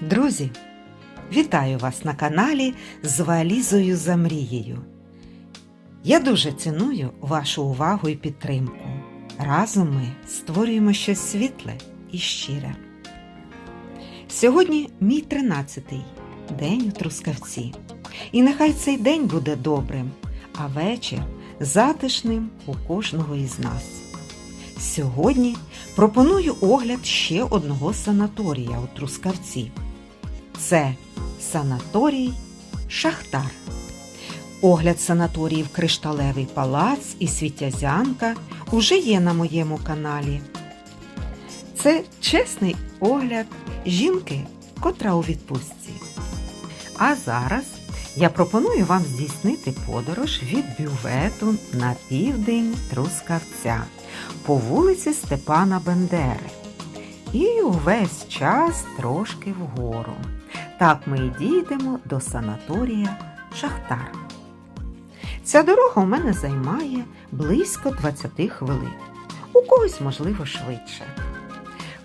Друзі, вітаю вас на каналі з валізою за мрією. Я дуже ціную вашу увагу і підтримку. Разом ми створюємо щось світле і щире. Сьогодні мій тринадцятий день у Трускавці. І нехай цей день буде добрим, а вечір затишним у кожного із нас. Сьогодні пропоную огляд ще одного санаторія у Трускавці. Це санаторій Шахтар. Огляд санаторіїв Кришталевий палац і Світязянка уже є на моєму каналі. Це чесний огляд жінки, котра у відпустці. А зараз я пропоную вам здійснити подорож від бювету на південь Трускавця по вулиці Степана Бендери. І увесь час трошки вгору. Так ми і дійдемо до санаторія Шахтар. Ця дорога у мене займає близько 20 хвилин. У когось, можливо, швидше.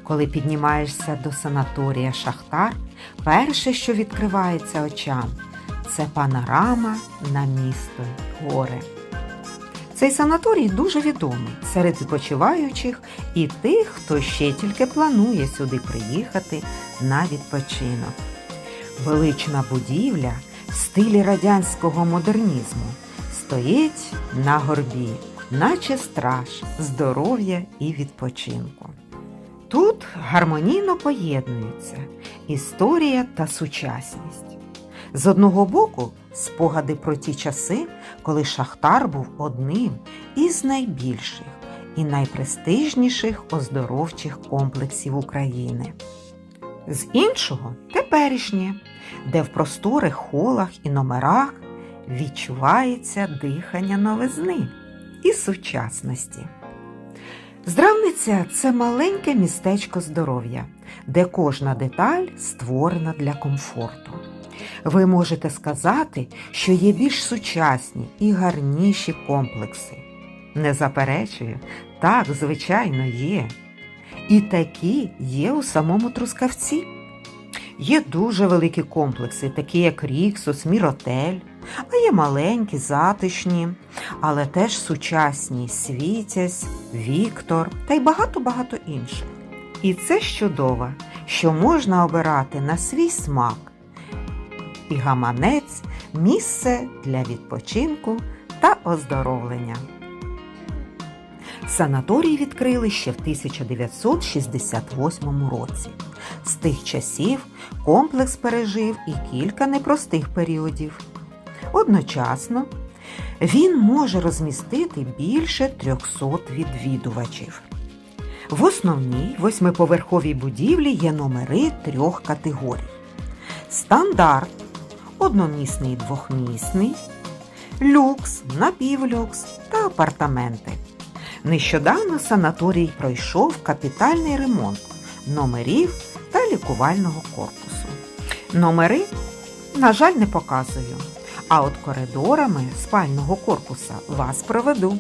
Коли піднімаєшся до санаторія Шахтар, перше, що відкривається очам, це панорама на місто горе. Цей санаторій дуже відомий серед відпочиваючих і тих, хто ще тільки планує сюди приїхати на відпочинок. Велична будівля в стилі радянського модернізму стоїть на горбі, наче страж здоров'я і відпочинку. Тут гармонійно поєднуються історія та сучасність. З одного боку, спогади про ті часи, коли Шахтар був одним із найбільших і найпрестижніших оздоровчих комплексів України. З іншого теперішнє, де в просторих холах і номерах відчувається дихання новизни і сучасності. Здравниця це маленьке містечко здоров'я, де кожна деталь створена для комфорту. Ви можете сказати, що є більш сучасні і гарніші комплекси. Не заперечую, так, звичайно, є. І такі є у самому Трускавці. Є дуже великі комплекси, такі як Ріксус, Міротель, а є маленькі, затишні, але теж сучасні Світязь, Віктор та й багато-багато інших. І це чудово, що можна обирати на свій смак. І гаманець місце для відпочинку та оздоровлення. Санаторій відкрили ще в 1968 році. З тих часів комплекс пережив і кілька непростих періодів. Одночасно він може розмістити більше 300 відвідувачів. В основній восьмиповерховій будівлі є номери трьох категорій: стандарт, одномісний і двохмісний, люкс, напівлюкс та апартаменти. Нещодавно санаторій пройшов капітальний ремонт номерів та лікувального корпусу. Номери, на жаль, не показую, а от коридорами спального корпуса вас проведу.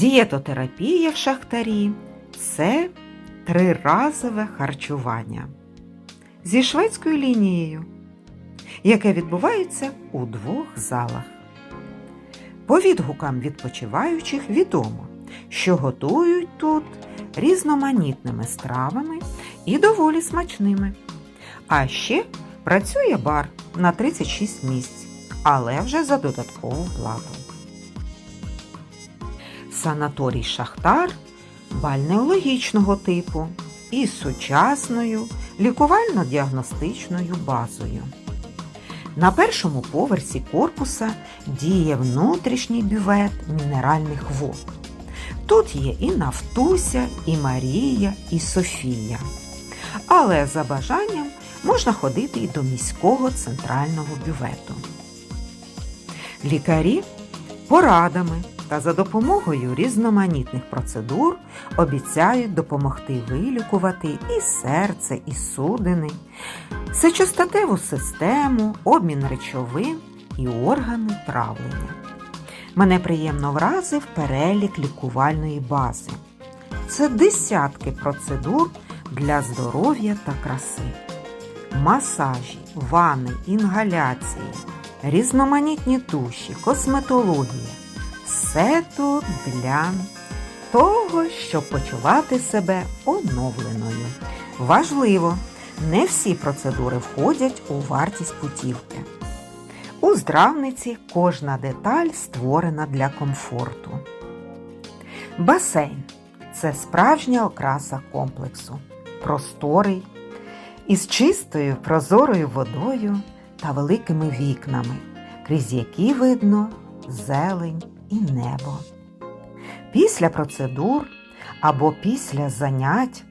Дієтотерапія в шахтарі це триразове харчування зі шведською лінією, яке відбувається у двох залах. По відгукам відпочиваючих відомо, що готують тут різноманітними стравами і доволі смачними. А ще працює бар на 36 місць, але вже за додаткову плату. Санаторій Шахтар бальнеологічного типу із сучасною лікувально-діагностичною базою. На першому поверсі корпуса діє внутрішній бювет мінеральних вод. Тут є і Нафтуся, і Марія, і Софія. Але за бажанням можна ходити і до міського центрального бювету. Лікарі порадами та за допомогою різноманітних процедур обіцяють допомогти вилікувати і серце, і судини, сечостатеву систему, обмін речовин і органи травлення. Мене приємно вразив перелік лікувальної бази. Це десятки процедур для здоров'я та краси. Масажі, вани, інгаляції, різноманітні душі, косметологія. Тут для того, щоб почувати себе оновленою. Важливо, не всі процедури входять у вартість путівки. У здравниці кожна деталь створена для комфорту. Басейн це справжня окраса комплексу, просторий, із чистою прозорою водою та великими вікнами, крізь які видно зелень і небо. Після процедур або після занять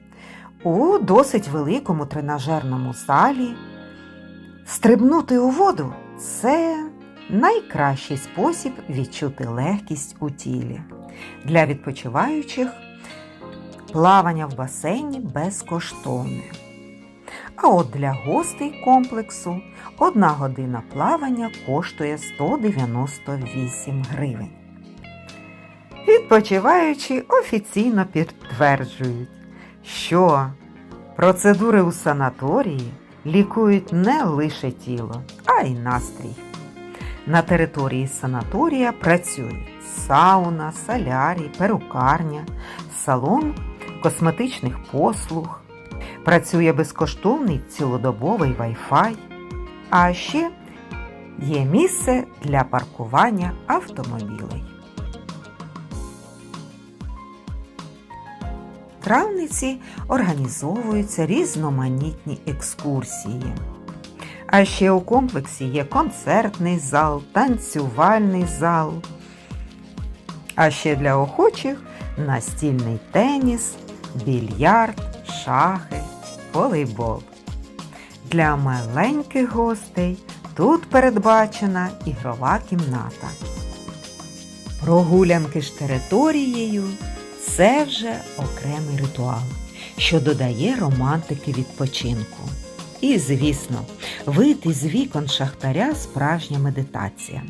у досить великому тренажерному залі стрибнути у воду це найкращий спосіб відчути легкість у тілі. Для відпочиваючих плавання в басейні безкоштовне. А от для гостей комплексу одна година плавання коштує 198 гривень. Відпочиваючі офіційно підтверджують, що процедури у санаторії лікують не лише тіло, а й настрій. На території санаторія працюють сауна, солярій, перукарня, салон косметичних послуг, працює безкоштовний цілодобовий Wi-Fi, а ще є місце для паркування автомобілей. Травниці організовуються різноманітні екскурсії. А ще у комплексі є концертний зал, танцювальний зал. А ще для охочих настільний теніс, більярд, шахи, волейбол. Для маленьких гостей тут передбачена ігрова кімната. Прогулянки ж територією це вже окремий ритуал, що додає романтики відпочинку. І, звісно, вийти з вікон шахтаря справжня медитація.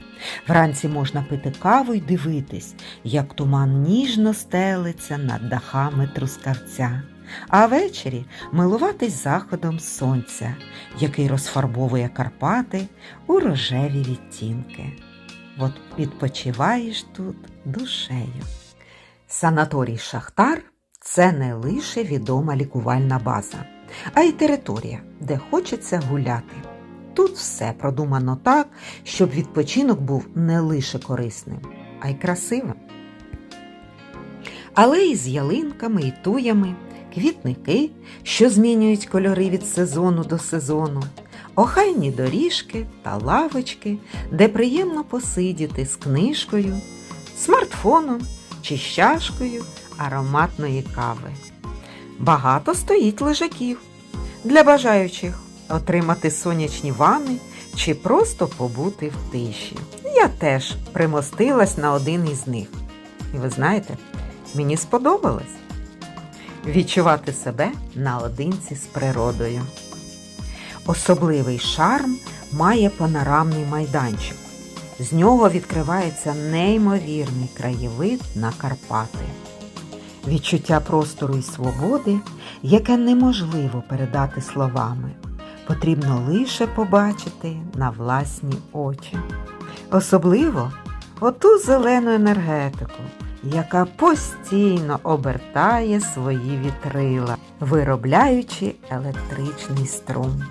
Вранці можна пити каву й дивитись, як туман ніжно стелиться над дахами трускавця, а ввечері милуватись заходом сонця, який розфарбовує Карпати у рожеві відтінки. От відпочиваєш тут душею. Санаторій Шахтар це не лише відома лікувальна база, а й територія, де хочеться гуляти. Тут все продумано так, щоб відпочинок був не лише корисним, а й красивим. Алеї з ялинками і туями, квітники, що змінюють кольори від сезону до сезону, охайні доріжки та лавочки, де приємно посидіти з книжкою, смартфоном чи з чашкою ароматної кави. Багато стоїть лежаків для бажаючих отримати сонячні вани чи просто побути в тиші. Я теж примостилась на один із них. І ви знаєте, мені сподобалось відчувати себе наодинці з природою. Особливий шарм має панорамний майданчик. З нього відкривається неймовірний краєвид на Карпати. Відчуття простору і свободи, яке неможливо передати словами, потрібно лише побачити на власні очі. Особливо оту зелену енергетику, яка постійно обертає свої вітрила, виробляючи електричний струм.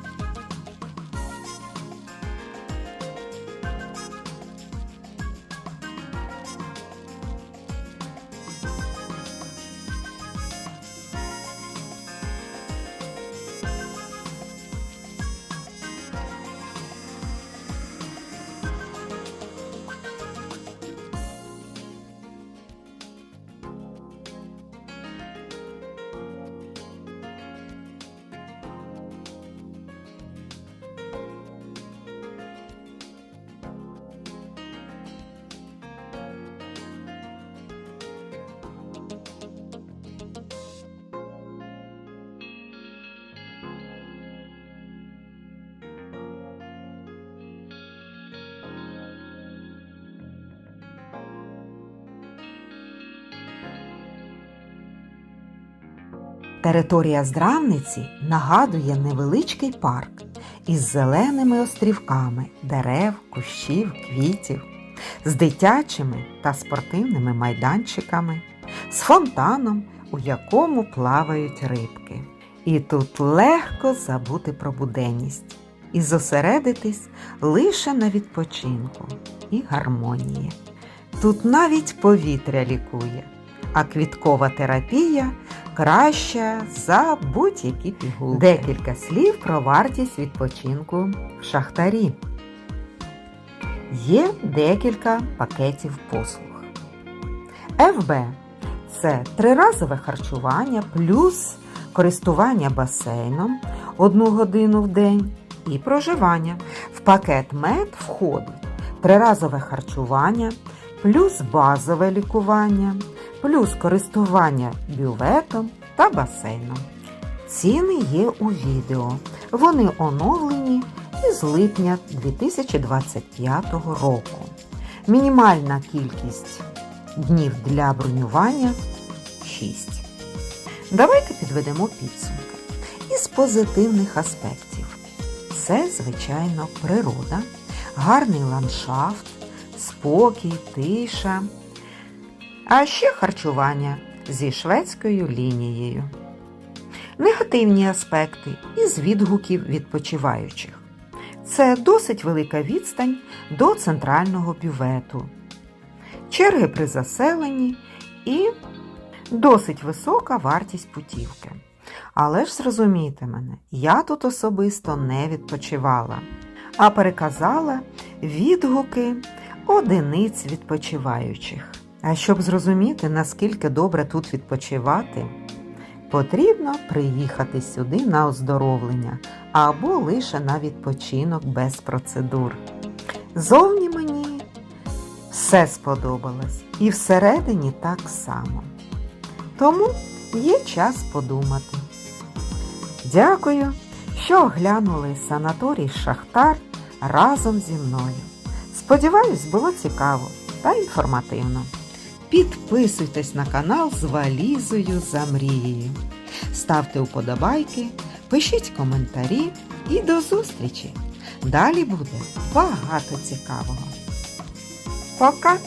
Територія здравниці нагадує невеличкий парк із зеленими острівками дерев, кущів, квітів, з дитячими та спортивними майданчиками, з фонтаном, у якому плавають рибки. І тут легко забути про буденність і зосередитись лише на відпочинку і гармонії. Тут навіть повітря лікує, а квіткова терапія краща за будь-які пігулки. Декілька слів про вартість відпочинку в шахтарі. Є декілька пакетів послуг. ФБ це триразове харчування плюс користування басейном одну годину в день і проживання. В пакет мед входить триразове харчування, плюс базове лікування, плюс користування бюветом та басейном. Ціни є у відео. Вони оновлені із липня 2025 року. Мінімальна кількість днів для бронювання 6. Давайте підведемо підсумки. Із позитивних аспектів. Це, звичайно, природа, гарний ландшафт, спокій, тиша, а ще харчування зі шведською лінією. Негативні аспекти із відгуків відпочиваючих. Це досить велика відстань до центрального бювету, черги при заселенні і досить висока вартість путівки. Але ж зрозумійте мене, я тут особисто не відпочивала, а переказала відгуки одиниць відпочиваючих. А щоб зрозуміти, наскільки добре тут відпочивати, потрібно приїхати сюди на оздоровлення або лише на відпочинок без процедур. Зовні мені все сподобалось, і всередині так само. Тому є час подумати. Дякую, що оглянули санаторій Шахтар разом зі мною. Сподіваюсь, було цікаво та інформативно. Підписуйтесь на канал з валізою за мрією. Ставте вподобайки, пишіть коментарі і до зустрічі! Далі буде багато цікавого. Пока!